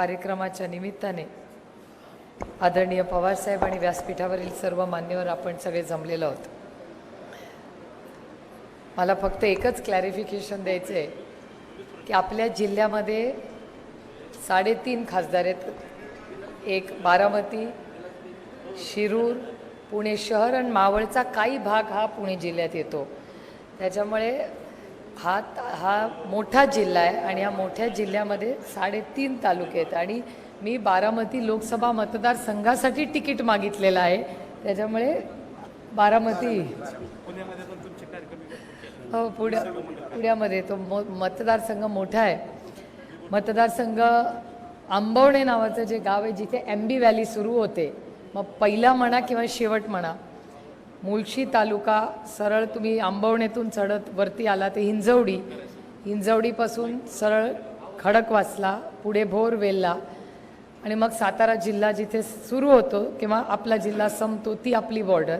कार्यक्रमाच्या निमित्ताने आदरणीय पवारसाहेब आणि व्यासपीठावरील सर्व मान्यवर आपण सगळे जमलेलो आहोत. मला फक्त एकच क्लॅरिफिकेशन द्यायचं आहे की आपल्या जिल्ह्यामध्ये साडेतीन खासदार आहेत. एक बारामती शिरूर पुणे शहर आणि मावळचा काही भाग हा पुणे जिल्ह्यात येतो. त्याच्यामुळे हा हा मोठा जिल्हा आहे आणि या मोठ्या जिल्ह्यामध्ये साडेतीन तालुके आहेत. आणि मी बारामती लोकसभा मतदारसंघासाठी तिकीट मागितलेलं आहे. त्याच्यामुळे बारामती हो पुण्या पुण्यामध्ये तो मो मतदारसंघ मोठा आहे. मतदारसंघ आंबवणे नावाचं जे गाव आहे जिथे एम्बी व्हॅली सुरू होते. मग पहिला म्हणा किंवा शेवट म्हणा मुळशी तालुका सरळ तुम्ही आंबवणेतून चढत वरती आला ते हिंजवडी. हिंजवडीपासून सरळ खडकवासला पुढे भोरवेलला आणि मग सातारा जिल्हा जिथे सुरू होतो किंवा आपला जिल्हा संपतो ती आपली बॉर्डर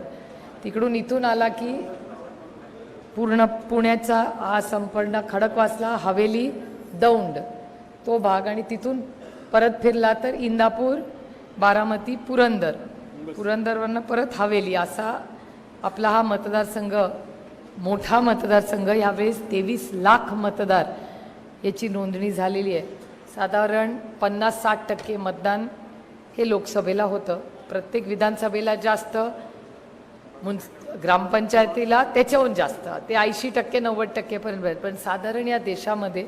तिकडून इथून आला की पूर्ण पुण्याचा हा संपूर्ण खडकवासला हवेली दौंड. तो भाग आणि तिथून परत फिरला तर इंदापूर बारामती पुरंदर. पुरंदरवरनं परत हवेली असा आपला हा मतदारसंघ मोठा मतदारसंघ यावेळेस तेवीस लाख मतदार याची नोंदणी झालेली आहे. साधारण पन्नास साठ टक्के मतदान हे लोकसभेला होतं. प्रत्येक विधानसभेला जास्त मुन्स ग्रामपंचायतीला त्याच्याहून जास्त. ते ऐंशी टक्के नव्वद टक्केपर्यंत पण साधारण या देशामध्ये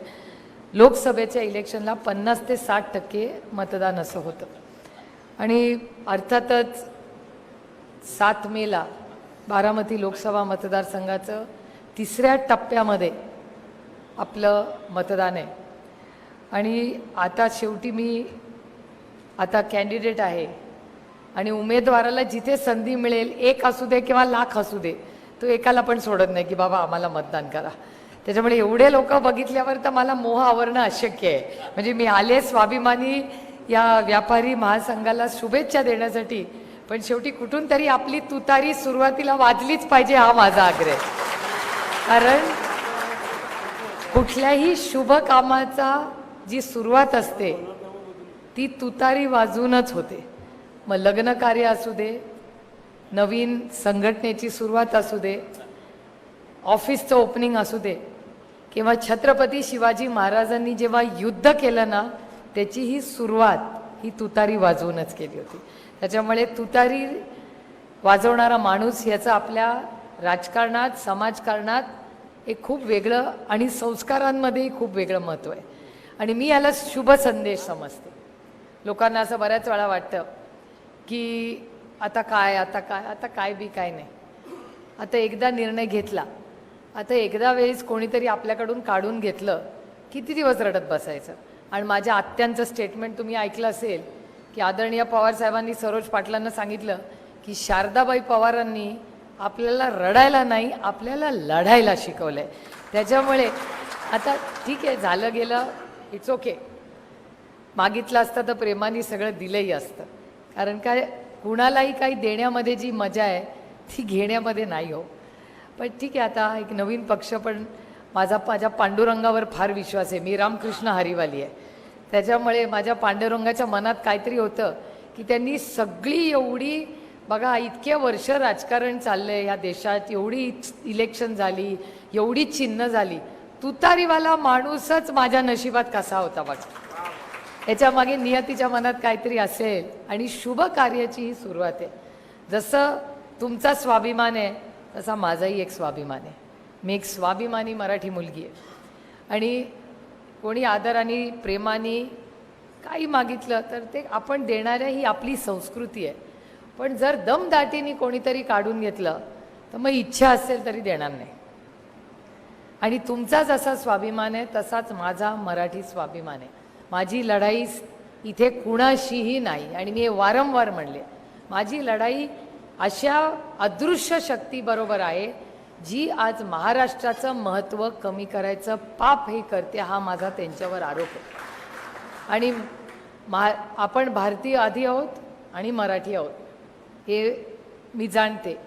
लोकसभेच्या इलेक्शनला पन्नास ते साठ टक्के मतदान असं होतं. आणि अर्थातच सात मेला बारामती लोकसभा मतदारसंघाचं तिसऱ्या टप्प्यामध्ये आपलं मतदान आहे. आणि आता शेवटी मी आता कॅन्डिडेट आहे. आणि उमेदवाराला जिथे संधी मिळेल एक असू दे किंवा लाख असू दे तो एकाला पण सोडत नाही की बाबा आम्हाला मतदान करा. त्याच्यामुळे एवढे लोक बघितल्यावर तर मला मोह आवरणं अशक्य आहे. म्हणजे मी आले स्वाभिमानी या व्यापारी महासंघाला शुभेच्छा देण्यासाठी पण शेवटी कुठून तरी आपली तुतारी सुरुवातीला वाजलीच पाहिजे हा माझा आग्रह. कारण कुठल्याही शुभ कामाचा जी सुरुवात असते ती तुतारी वाजूनच होते. मग लग्न कार्य असू दे नवीन संघटनेची सुरुवात असू दे ऑफिसचं ओपनिंग असू दे किंवा छत्रपती शिवाजी महाराजांनी जेव्हा युद्ध केलं ना त्याची ही सुरुवात ही तुतारी वाजवूनच केली होती. त्याच्यामुळे तुतारी वाजवणारा माणूस याचं आपल्या राजकारणात समाजकारणात एक खूप वेगळं आणि संस्कारांमध्येही खूप वेगळं महत्त्व आहे. आणि मी याला शुभ संदेश समजते. लोकांना असं बऱ्याच वेळा वाटतं की आता काय आता काय आता काय बी काय नाही. आता एकदा निर्णय घेतला. आता एकदा वेळेस कोणीतरी आपल्याकडून काढून घेतलं किती दिवस रडत बसायचं? आणि माझ्या आत्यांचं स्टेटमेंट तुम्ही ऐकलं असेल की आदरणीय पवार साहेबांनी सरोज पाटलांना सांगितलं की शारदाबाई पवारांनी आपल्याला रडायला नाही आपल्याला लढायला शिकवलं आहे त्याच्यामुळे आता ठीक आहे झालं गेलं इट्स ओके मागितलं असतं तर प्रेमाने सगळं दिलंही असतं. कारण काय कुणालाही काही देण्यामध्ये जी मजा आहे ती घेण्यामध्ये नाही हो. पण ठीक आहे आता एक नवीन पक्ष पण माझा माझ्या पांडुरंगावर फार विश्वास आहे. मी रामकृष्ण हरिवाली आहे. त्याच्यामुळे माझ्या पांडुरंगाच्या मनात काहीतरी होतं की त्यांनी सगळी एवढी बघा इतके वर्ष राजकारण चाललंय ह्या देशात एवढी इलेक्शन झाली एवढी चिन्ह झाली. तुतारीवाला माणूसच माझ्या नशिबात कसा होता बघा. याच्या मागे नियतीच्या मनात काहीतरी असेल आणि शुभ कार्याची ही सुरुवात आहे. जसं तुमचा स्वाभिमान आहे तसा माझाही एक स्वाभिमान आहे. मी एक स्वाभिमानी मराठी मुलगी आहे. आणि कोणी आदराने प्रेमाने काही मागितलं तर ते आपण देणाऱ्या ही आपली संस्कृती आहे. पण जर दमदाटीने कोणीतरी काढून घेतलं तर मग इच्छा असेल तरी देणार नाही. आणि तुमचा जसा स्वाभिमान आहे तसाच माझा मराठी स्वाभिमान आहे. माझी लढाई इथे कुणाशीही नाही. आणि मी हे वारंवार म्हणले माझी लढाई अशा अदृश्य शक्तीबरोबर आहे जी आज महाराष्ट्राचं महत्त्व कमी करायचं पाप हे करते हा माझा त्यांच्यावर आरोप आहे. आणि मा आपण भारतीय आधी आहोत आणि मराठी आहोत हे मी जाणते.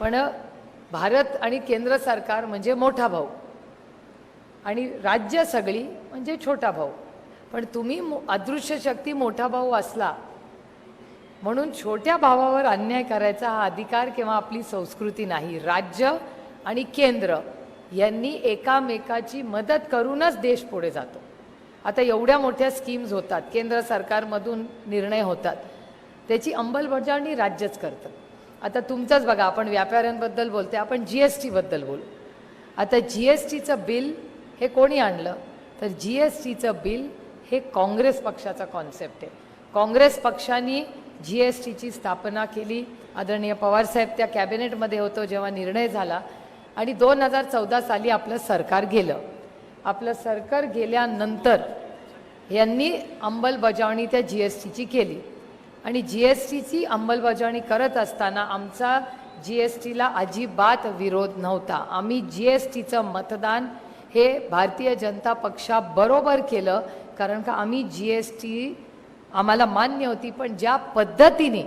पण भारत आणि केंद्र सरकार म्हणजे मोठा भाऊ. आणि राज्य सगळी म्हणजे छोटा भाऊ. पण तुम्ही मो- अदृश्य शक्ती मोठा भाऊ असला म्हणून छोट्या भावावर अन्याय करायचा हा अधिकार किंवा आपली संस्कृती नाही. राज्य आणि केंद्र यांनी एकामेकाची मदत करूनच देश पुढे जातो. आता एवढ्या मोठ्या स्कीम्स होतात केंद्र सरकारमधून निर्णय होतात त्याची अंमलबजावणी राज्यच करतं. आता तुमचंच बघा आपण व्यापाऱ्यांबद्दल बोलते आपण जी एस टीबद्दल बोलू. आता जी एस टीचं बिल हे कोणी आणलं? तर जी एस टीचं बिल हे काँग्रेस पक्षाचा कॉन्सेप्ट आहे. काँग्रेस पक्षाने जी एस टीची स्थापना केली. आदरणीय पवारसाहेब त्या कॅबिनेटमध्ये होतो जेव्हा निर्णय झाला. आणि दोन हजार चौदा साली आपलं सरकार गेलं. आपलं सरकार गेल्यानंतर यांनी अंमलबजावणी त्या जी एस टीची केली. आणि जी एस टीची अंमलबजावणी करत असताना आमचा जी एस टीला अजिबात विरोध नव्हता. आम्ही जी एस टीचं मतदान हे भारतीय जनता पक्षाबरोबर केलं कारण का आम्ही जी एस टी आम्हाला मान्य होती पण ज्या पद्धतीने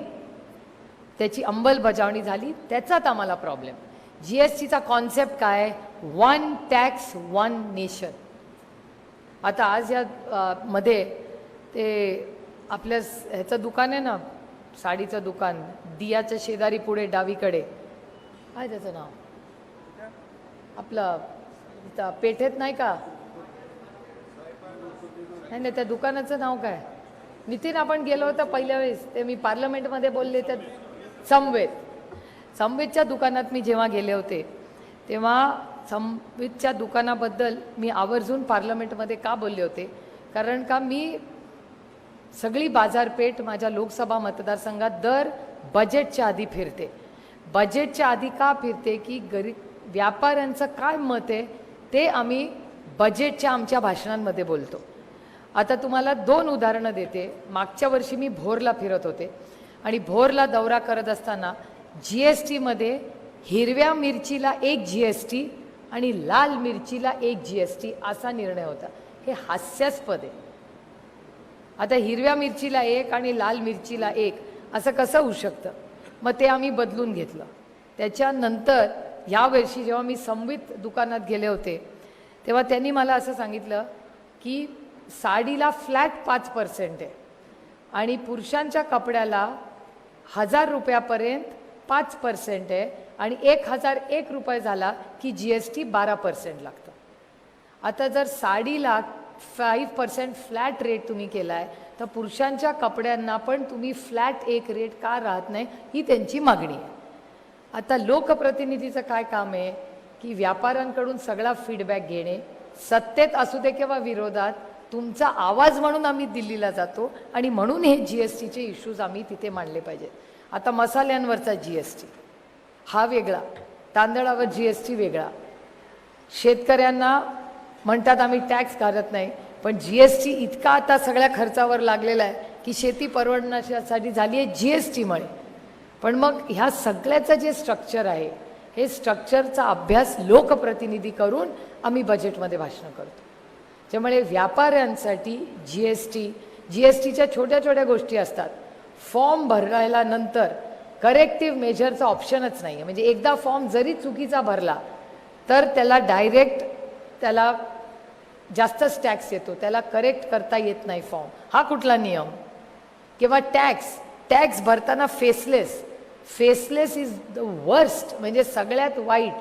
त्याची अंमलबजावणी झाली त्याचाच आम्हाला प्रॉब्लेम जी एस टीचा कॉन्सेप्ट काय? वन टॅक्स वन नेशन आता आज या मध्ये ते आपल्या ह्याचं दुकान आहे ना साडीचं दुकान दियाच्या शेजारी पुढे डावीकडे. काय त्याचं नाव? आपलं पेठेत नाही का? नाही नाही त्या दुकानाचं नाव काय? नितीन आपण गेलो होतं पहिल्या वेळेस ते मी पार्लमेंटमध्ये बोलले तर समवेत. संवेदच्या दुकानात मी जेव्हा गेले होते तेव्हा संवेदच्या दुकानाबद्दल मी आवर्जून पार्लमेंटमध्ये का बोलले होते? कारण का मी सगळी बाजारपेठ माझ्या लोकसभा मतदारसंघात दर बजेटच्या आधी फिरते. बजेटच्या आधी का फिरते की गरीब व्यापाऱ्यांचं काय मत आहे ते आम्ही बजेटच्या आमच्या भाषणांमध्ये बोलतो. आता तुम्हाला दोन उदाहरणं देते. मागच्या वर्षी मी भोरला फिरत होते आणि भोरला दौरा करत असताना जी एस टीमध्ये हिरव्या मिरचीला एक जी एस टी आणि लाल मिरचीला एक जी एस टी असा निर्णय होता. हे हास्यास्पद आहे. आता हिरव्या मिरचीला एक आणि लाल मिरचीला एक असं कसं होऊ शकतं? मग ते आम्ही बदलून घेतलं. त्याच्यानंतर यावर्षी जेव्हा मी संवित दुकानात गेले होते तेव्हा त्यांनी मला असं सांगितलं की साडीला फ्लॅट पाच पर्सेंट आहे आणि पुरुषांच्या कपड्याला हजार रुपयापर्यंत पाच पर्सेंट आहे आणि एक हजार एक रुपये झाला की जी एस टी बारा पर्सेंट लागतं. आता जर साडीला फाईव्ह पर्सेंट फ्लॅट रेट तुम्ही केला आहे तर पुरुषांच्या कपड्यांना पण तुम्ही फ्लॅट एक रेट का राहत नाही ही त्यांची मागणी आहे. आता लोकप्रतिनिधीचं काय काम आहे की व्यापाऱ्यांकडून सगळा फीडबॅक घेणे सत्तेत असू दे किंवा विरोधात तुमचा आवाज म्हणून आम्ही दिल्लीला जातो आणि म्हणून हे जी एस टीचे इश्यूज आम्ही तिथे मांडले पाहिजेत. आता मसाल्यांवरचा जी एस टी हा वेगळा. तांदळावर जी एस टी वेगळा. शेतकऱ्यांना म्हणतात आम्ही टॅक्स घालत नाही पण जी एस टी इतका आता सगळ्या खर्चावर लागलेला आहे की शेती परवडण्यासाठी झाली आहे जी एस टीमुळे पण मग ह्या सगळ्याचं जे स्ट्रक्चर आहे हे स्ट्रक्चरचा अभ्यास लोकप्रतिनिधी करून आम्ही बजेटमध्ये भाषणं करतो. त्यामुळे व्यापाऱ्यांसाठी G S T G S टीच्या छोट्या छोट्या गोष्टी असतात. फॉर्म भरायला नंतर करेक्टिव्ह मेजरचा ऑप्शनच नाही आहे म्हणजे एकदा फॉर्म जरी चुकीचा भरला तर त्याला डायरेक्ट त्याला जास्तच टॅक्स येतो. त्याला करेक्ट करता येत नाही फॉर्म. हा कुठला नियम? किंवा टॅक्स टॅक्स भरताना faceless faceless is the worst म्हणजे सगळ्यात वाईट.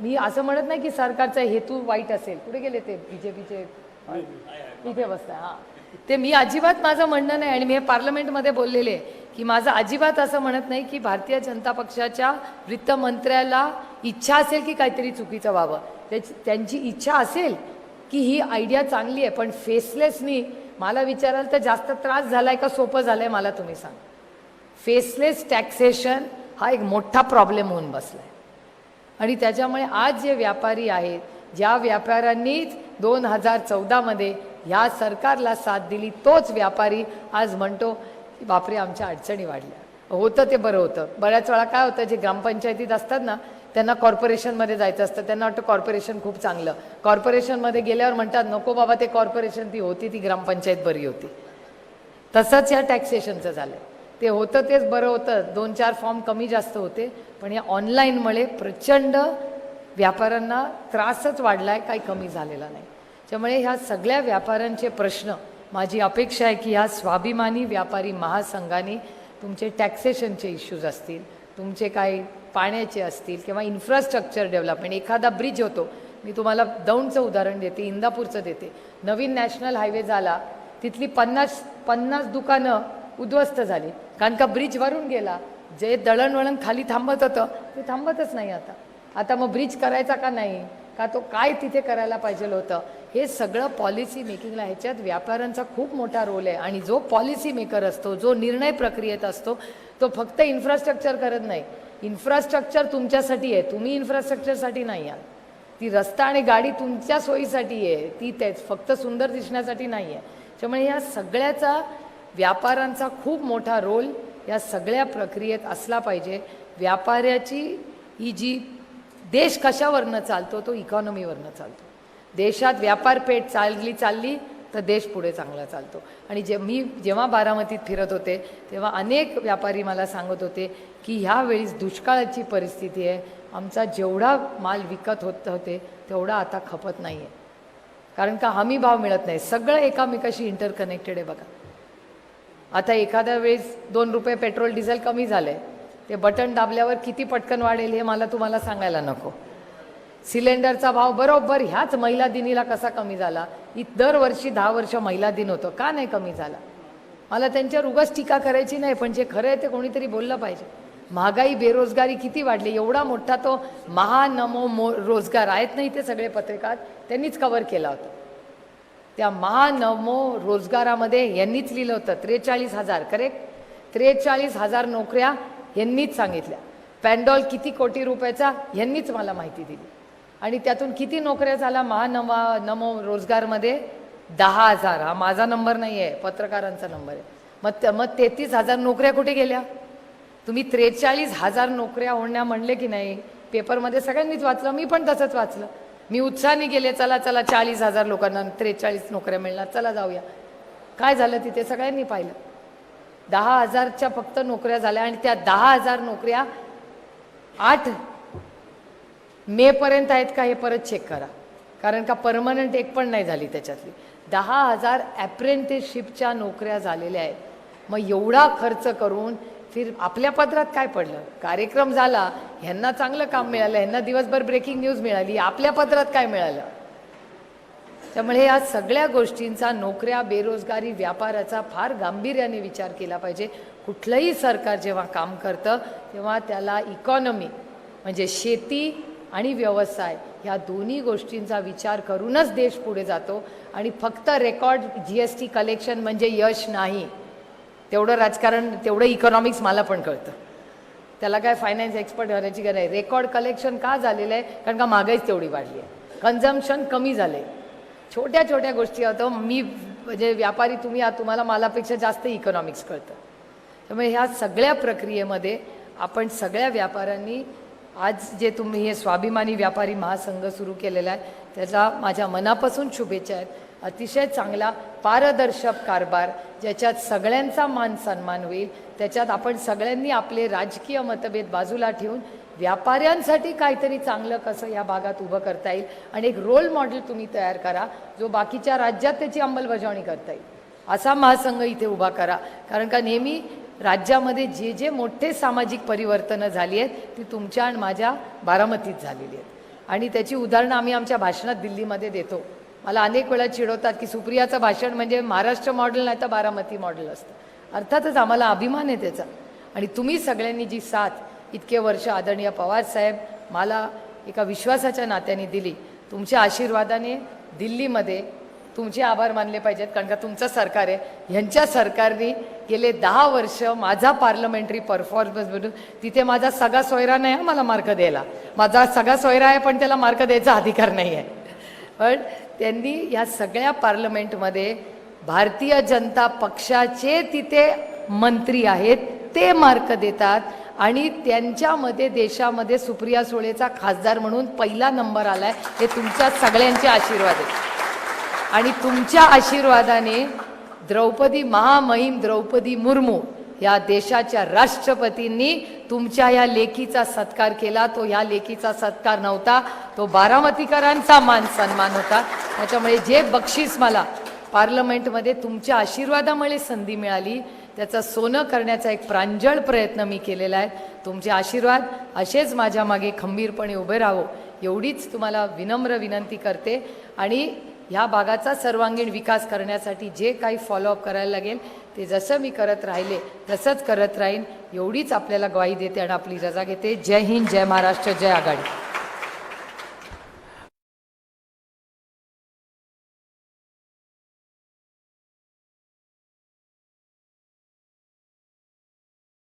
मी असं म्हणत नाही की सरकारचा हेतू वाईट असेल. कुठे गेले ते? बी जे पीचे इथे बसता हां. ते मी अजिबात माझं म्हणणं नाही आणि मी हे पार्लमेंटमध्ये बोललेले आहे की माझं अजिबात असं म्हणत नाही की भारतीय जनता पक्षाच्या वित्तमंत्र्याला इच्छा असेल की काहीतरी चुकीचं व्हावं. त्याची त्यांची इच्छा असेल की ही आयडिया चांगली आहे पण फेसलेसनी मला विचाराल तर जास्त त्रास झाला आहे का सोपं झालं आहे मला तुम्ही सांग. फेसलेस टॅक्सेशन हा एक मोठा प्रॉब्लेम होऊन बसला आहे आणि त्याच्यामुळे आज जे व्यापारी आहेत ज्या व्यापाऱ्यांनीच दोन हजार चौदामध्ये ह्या सरकारला साथ दिली तोच व्यापारी आज म्हणतो की बापरे आमच्या अडचणी वाढल्या. होतं ते बरं होतं. बऱ्याच वेळा काय होतं जे ग्रामपंचायतीत असतात ना त्यांना कॉर्पोरेशनमध्ये जायचं असतं. त्यांना वाटतं कॉर्पोरेशन खूप चांगलं. कॉर्पोरेशनमध्ये गेल्यावर म्हणतात नको बाबा ते कॉर्पोरेशन ती होती ती ग्रामपंचायत बरी होती. तसंच या टॅक्सेशनचं झालं ते होतं तेच बरं होतं. दोन चार फॉर्म कमी जास्त होते पण या ऑनलाईनमुळे प्रचंड व्यापाऱ्यांना त्रासच वाढला आहे काही कमी झालेला नाही. त्यामुळे ह्या सगळ्या व्यापाऱ्यांचे प्रश्न माझी अपेक्षा आहे की ह्या स्वाभिमानी व्यापारी महासंघाने तुमचे टॅक्सेशनचे इश्यूज असतील तुमचे काही पाण्याचे असतील किंवा इन्फ्रास्ट्रक्चर डेव्हलपमेंट एखादा ब्रिज होतो मी तुम्हाला दौंडचं उदाहरण देते इंदापूरचं देते. नवीन नॅशनल हायवे झाला तिथली पन्नास पन्नास दुकानं उद्ध्वस्त झाली. कारण का ब्रिज वरून गेला जे दळणवळण खाली थांबत होतं ते थांबतच नाही आता. आता मग ब्रिज करायचा का नाही? का तो काय तिथे करायला पाहिजे होतं? हे सगळं पॉलिसी मेकिंगला ह्याच्यात व्यापाऱ्यांचा खूप मोठा रोल आहे. आणि जो पॉलिसी मेकर असतो जो निर्णय प्रक्रियेत असतो तो फक्त इन्फ्रास्ट्रक्चर करत नाही. इन्फ्रास्ट्रक्चर तुमच्यासाठी आहे. तुम्ही इन्फ्रास्ट्रक्चरसाठी नाही आहात. ती रस्ता आणि गाडी तुमच्या सोयीसाठी आहे. ती तेच फक्त सुंदर दिसण्यासाठी नाही आहे. त्यामुळे या सगळ्याचा व्यापाऱ्यांचा खूप मोठा रोल या सगळ्या प्रक्रियेत असला पाहिजे. व्यापाऱ्याची ही जी देश कशावरनं चालतो तो इकॉनॉमीवरनं चालतो. देशात व्यापारपेठ चालली चालली तर देश पुढे चांगला चालतो. आणि जे मी जेव्हा बारामतीत फिरत होते तेव्हा अनेक व्यापारी मला सांगत होते की ह्यावेळीस दुष्काळाची परिस्थिती आहे. आमचा जेवढा माल विकत होत होते तेवढा आता खपत नाही आहे कारण का हमी भाव मिळत नाही. सगळं एकामेकाशी इंटरकनेक्टेड आहे बघा. आता एखाद्या वेळेस दोन रुपये पेट्रोल डिझेल कमी झालं आहे ते बटन दाबल्यावर किती पटकन वाढेल हे मला तुम्हाला सांगायला नको. सिलेंडरचा भाव बरोबर ह्याच महिला दिनीला कसा कमी झाला? दरवर्षी दहा वर्ष महिला दिन होतं. का नाही कमी झाला? मला त्यांच्यावर उगाच टीका करायची नाही पण जे खरं आहे ते कोणीतरी बोललं पाहिजे. महागाई बेरोजगारी किती वाढली? एवढा मोठा तो महानमो मो रोजगार आहेत नाही ते सगळे पत्रकार? त्यांनीच कवर केला होता. त्या महानमो रोजगारामध्ये यांनीच लिहिलं होतं. त्रेचाळीस हजार करेक्ट त्रेचाळीस हजार नोकऱ्या यांनीच सांगितल्या. पॅन्डॉल किती कोटी रुपयाचा? यांनीच मला माहिती दिली. आणि त्यातून किती नोकऱ्या झाल्या? महानवा नमो रोजगारमध्ये दहा हजार. हा माझा नंबर नाही आहे पत्रकारांचा नंबर आहे. मग त- मग तेहतीस हजार नोकऱ्या कुठे गेल्या? तुम्ही त्रेचाळीस हजार नोकऱ्या होण्या म्हणले की नाही? पेपरमध्ये सगळ्यांनीच वाचलं मी पण तसंच वाचलं. मी उत्साहाने गेले चला चला चाळीस हजार लोकांना त्रेचाळीस नोकऱ्या मिळणार चला जाऊया. काय झालं तिथे? सगळ्यांनी पाहिलं. दहा हजारच्या फक्त नोकऱ्या झाल्या आणि त्या दहा हजार नोकऱ्या आठ मेपर्यंत आहेत का हे परत चेक करा. कारण का परमनंट एक पण नाही झाली त्याच्यातली. दहा हजार ॲप्रेंटिसशिपच्या नोकऱ्या झालेल्या आहेत. मग एवढा खर्च करून फिर आपल्या पदरात काय पडलं? कार्यक्रम झाला ह्यांना चांगलं काम मिळालं ह्यांना दिवसभर ब्रेकिंग न्यूज मिळाली आपल्या पदरात काय मिळालं? त्यामुळे या सगळ्या गोष्टींचा नोकऱ्या बेरोजगारी व्यापाराचा फार गांभीर्याने विचार केला पाहिजे. कुठलंही सरकार जेव्हा काम करतं तेव्हा त्याला इकॉनॉमी म्हणजे शेती आणि व्यवसाय ह्या दोन्ही गोष्टींचा विचार करूनच देश पुढे जातो. आणि फक्त record G S T collection म्हणजे यश नाही. तेवढं राजकारण तेवढं इकॉनॉमिक्स मला पण कळतं. त्याला काय फायनान्स एक्सपर्ट होण्याची गरज आहे रेकॉर्ड कलेक्शन का झालेलं आहे कारण का महागाईच तेवढी वाढली आहे. कन्झम्पशन कमी झालं आहे छोट्या छोट्या गोष्टी होतं मी म्हणजे व्यापारी तुम्ही तुम्हाला मालापेक्षा जास्त इकॉनॉमिक्स कळतं. त्यामुळे ह्या सगळ्या प्रक्रियेमध्ये आपण सगळ्या व्यापाऱ्यांनी आज जे तुम्ही हे स्वाभिमानी व्यापारी महासंघ सुरू केलेला आहे त्याचा माझ्या मनापासून शुभेच्छा आहेत. अतिशय चांगला पारदर्शक कारभार ज्याच्यात सगळ्यांचा मान सन्मान होईल त्याच्यात आपण सगळ्यांनी आपले राजकीय मतभेद बाजूला ठेवून व्यापाऱ्यांसाठी काहीतरी चांगलं कसं या भागात उभं करता येईल आणि एक रोल मॉडेल तुम्ही तयार करा जो बाकीच्या राज्यात त्याची अंमलबजावणी करता येईल. असा महासंघ इथे उभा करा. कारण का नेहमी राज्यामध्ये जे जे मोठे सामाजिक परिवर्तनं झाली आहेत ती तुमच्या आणि माझ्या बारामतीत झालेली आहेत. आणि त्याची उदाहरणं आम्ही आमच्या भाषणात दिल्लीमध्ये देतो. मला अनेक वेळा चिडवतात की सुप्रियाचं भाषण म्हणजे महाराष्ट्र मॉडेल नाही तर बारामती मॉडेल असतं. अर्थातच आम्हाला अभिमान आहे त्याचा. आणि तुम्ही सगळ्यांनी जी साथ इतके वर्ष आदरणीय पवारसाहेब मला एका विश्वासाच्या नात्याने दिली. तुमच्या आशीर्वादाने दिल्लीमध्ये तुमचे आभार मानले पाहिजेत कारण का तुमचं सरकार आहे. ह्यांच्या सरकारने गेले दहा वर्ष माझा पार्लमेंटरी परफॉर्मन्स म्हणून तिथे माझा सगळा सोयरा नाही आहे मला मार्क द्यायला. माझा सगळा सोयरा आहे पण त्याला मार्क द्यायचा अधिकार नाही आहे पण त्यांनी या सगळ्या पार्लमेंटमध्ये भारतीय जनता पक्षाचे तिथे मंत्री आहेत ते मार्क देतात आणि त्यांच्यामध्ये देशामध्ये सुप्रिया सुळेचा खासदार म्हणून पहिला नंबर आला आहे हे तुमच्या सगळ्यांचे आशीर्वाद आहेत. आणि तुमच्या आशीर्वादाने द्रौपदी महामहिम द्रौपदी मुर्मू या देशाच्या राष्ट्रपतींनी तुमच्या या लेखीचा सत्कार केला. तो ह्या लेखीचा सत्कार नव्हता तो बारामतीकरांचा मान सन्मान होता. त्याच्यामुळे जे बक्षीस मला पार्लमेंटमध्ये तुमच्या आशीर्वादामुळे संधी मिळाली त्याचा सोनं करण्याचा एक प्रांजळ प्रयत्न मी केलेला आहे. तुमचे आशीर्वाद असेच माझ्या मागे खंबीरपणे उभे राहो एवढीच तुम्हाला विनम्र विनंती करते. आणि ह्या भागाचा सर्वांगीण विकास करण्यासाठी जे काही फॉलोअप करायला लागेल ते जसं मी करत राहिले तसंच करत राहीन एवढीच आपल्याला ग्वाही देते आणि आपली रजा घेते. जय हिंद जय महाराष्ट्र जय आघाडी.